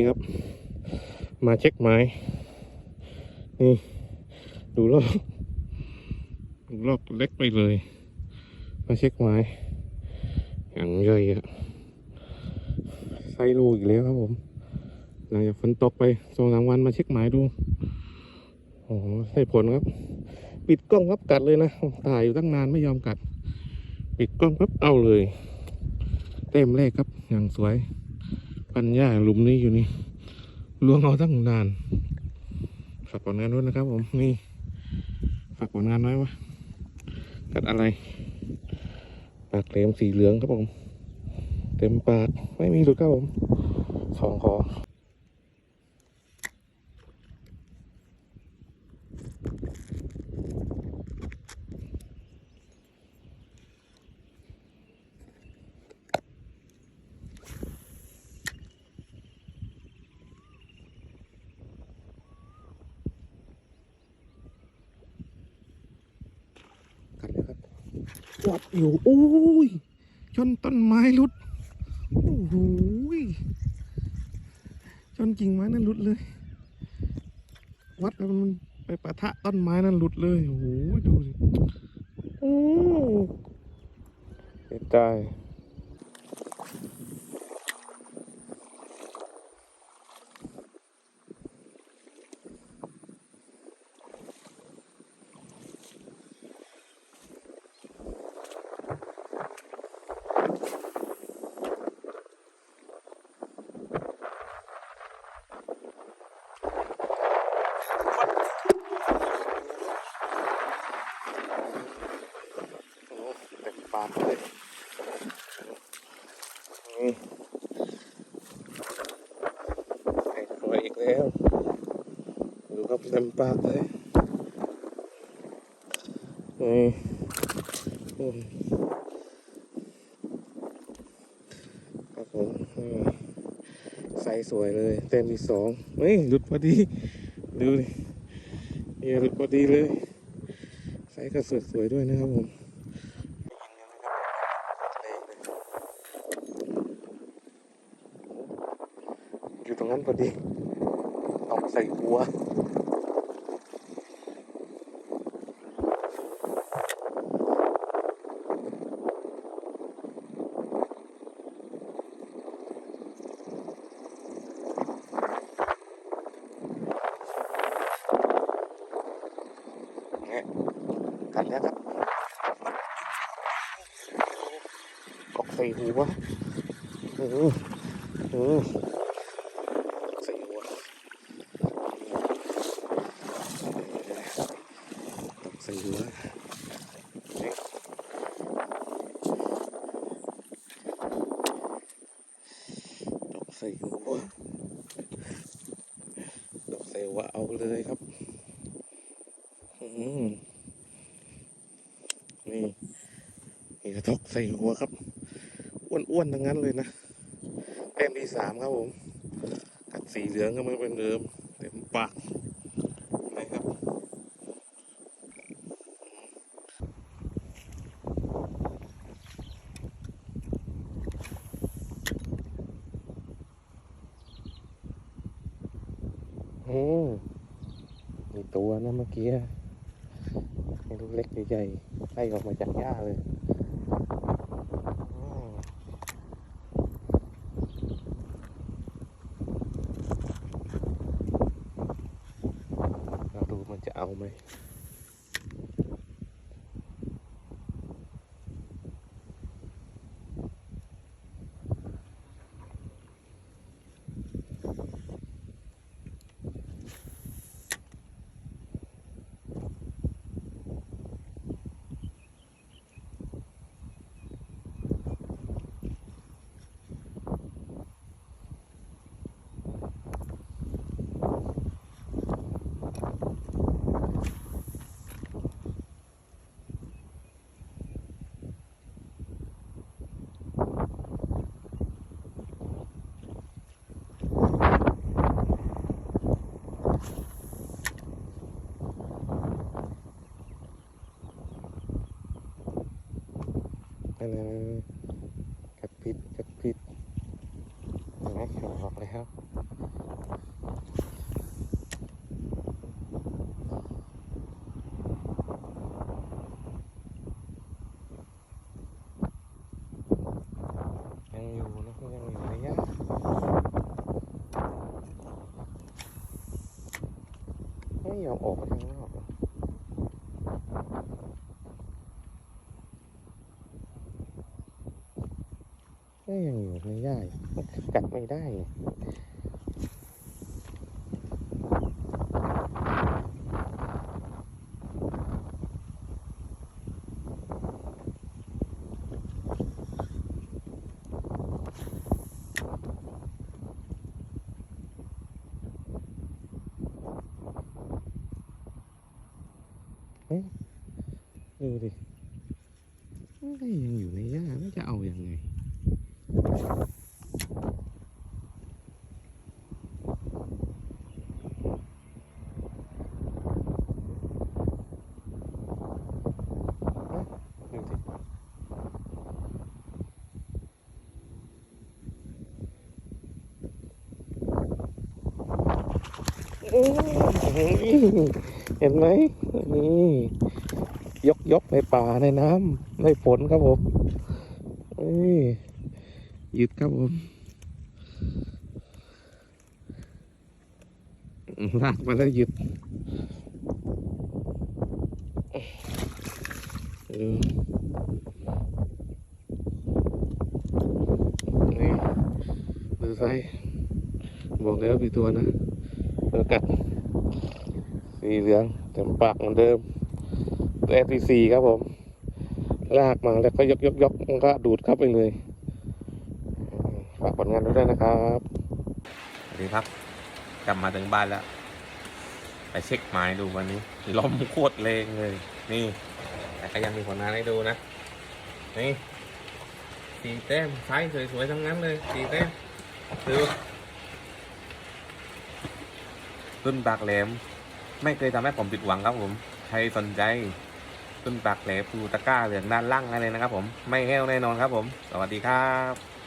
นี่ครับ มาเช็คไม้ นี่ ดูรอบ ดูรอบเล็กไปเลย มาเช็คไม้ อย่างใหญ่อะไซโลอีกแล้วครับผม หลังจากฝนตกไปสองสามวันมาเช็คหมายดู โอ้โหได้ผลครับ ปิดกล้องครับกัดเลยนะ ถ่ายอยู่ตั้งนานไม่ยอมกัด ปิดกล้องครับเอาเลย เต็มแรกครับ อย่างสวย ปัญญาหลุมนี้อยู่นี่ลวงเอาตั้งนาน ฝากผลงานด้วยนะครับ ผมนี่ ฝากผลงานไว้ว่ากัดอะไร ปากเหลมสีเหลืองครับผม เต็มปากไม่มีหลุดครับผมสองคอ กันเลยครับ วัดอยู่โอ้ยชนต้นไม้หลุดโอ้โหชนกิ่งไม้นั่นหลุดเลย วัดแล้วมันไปปะทะต้นไม้นั่นหลุดเลยโอ้โหดูสิโอ้เสียากเลยนี่ไอ้สวยอีกแล้ว ดูครับเต็มปากเลยนี่โอ้ยครับผมใส่สวยเลย เต็มที่สองเฮ้ยหลุดพอดี ดูดิเนี่ยหลุดพอดีเลย ใส่ก็สวยด้วยนะครับผมอยู่ตรง นั้นพอดีเอามาใส่หัวเนี่ยกันแล้วครับออกใส่หัวเออเออใส่หัว ตกใสหัวเนี่ยตกใสหัวตกใส่หัวเอาเลยครับอืมนี่นี่กระทกใส่หัวครับอ้วนๆทั้งนั้นเลยนะแต้มที่สามครับผมกัดสีเหลืองก็ไม่เป็นเดิมเต็มปากนะครับ โอ้มีตัวนะเมื่อกี้ให้ลูกเล็กใหญ่ๆไล่ออกมาจากหญ้าเลยเราดูมันจะเอาไหม ไปเลยกัะพิษกัะพิษนะแข็งออกเล้วยังอยู่นะยังอยู่ระยไม่ยอมออกเลยนะ นหญ้าอยู่มันกัดไม่ได้ไงดูดิมันก็ยังอยู่ในหญ้าไม่จะเอาอยัางไงดูสิอื้อ เห็นไหมนี่ยกยกในป่าในน้ำในฝนครับผมนี่ หยุดครับผมลากมาแล้วหยุดนี่ดูไซบอกแล้วมีตัวนะเดี๋ยวกัดสีเหลืองเต็มปากเหมือนเดิมตัว FPC ครับผม ลากมาแล้วก็ยกยกยกมันก็ดูดเข้าไปเลยากผลงานด้วยนะครับสวัสดีครับ กลับมาถึงบ้านแล้ว ไปเช็คไม้ดูวันนี้ล้มโคตรแรงเลย นี่ แต่ก็ยังมีผลงานให้ดูนะ นี่สีแต้มไซส์สวยๆทั้งนั้นเลยสีแต้มดูต้นปากแหลม ไม่เคยทำให้ผมผิดหวังครับผม ใครสนใจต้นปากแหลมปูตะกร้าเหลืองด้านล่างอะไรนะครับผม ไม่แห้วแน่นอนครับผม สวัสดีครับ